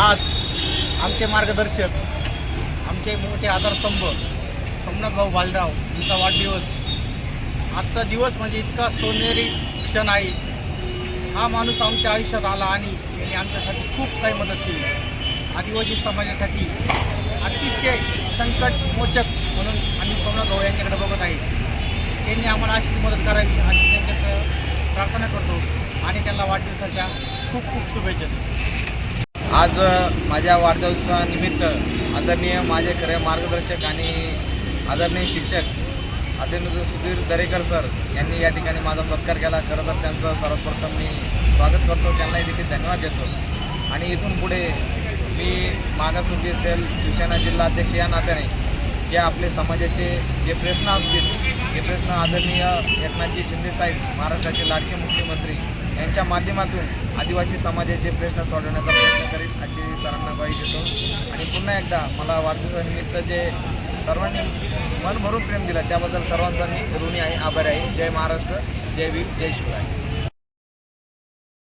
आज आमचे मार्गदर्शक आमचे मोठे आधारस्तंभ सोमनाथ भाऊ बालराव यांचा वाढदिवस. आजचा दिवस म्हणजे इतका सोनेरी क्षण आहे. हा माणूस आमच्या आयुष्यात आला आणि त्यांनी आमच्यासाठी खूप काही मदत केली. आदिवासी समाजासाठी अतिशय संकटमोचक म्हणून आम्ही सोमनाथ भाऊ यांच्याकडे बघत आहे. त्यांनी आम्हाला अशी मदत करावी अशी त्यांच्याकडे प्रार्थना करतो आणि त्यांना वाढदिवसाच्या खूप खूप शुभेच्छा आज माझ्या वाढदिवसानिमित्त आदरणीय माझे खरे मार्गदर्शक आणि आदरणीय शिक्षक आदरणीय सुधीर दरेकर सर यांनी या ठिकाणी माझा सत्कार केला. खरं तर त्यांचं सर्वप्रथम मी स्वागत करतो. त्यांनाही देखील धन्यवाद देतो. आणि इथून पुढे मी मागासवर्गीय सेल शिवसेना जिल्हा अध्यक्ष या नात्याने जे आपले समाजाचे जे प्रश्न असतील हे प्रश्न आदरणीय एकनाथजी शिंदेसाहेब महाराष्ट्राचे लाडके मुख्यमंत्री यांच्या माध्यमातून आदिवासी समाजाचे प्रश्न सोडवण्याचा प्रयत्न करीत अशी सरांना ग्वाही देतो. आणि पुन्हा एकदा मला वाढदिवसानिमित्त जे सर्वांनी मन भरून प्रेम दिलं त्याबद्दल सर्वांचा मी ऋणी आहे आभारी आहे. जय महाराष्ट्र जय वीर जय शिवराय.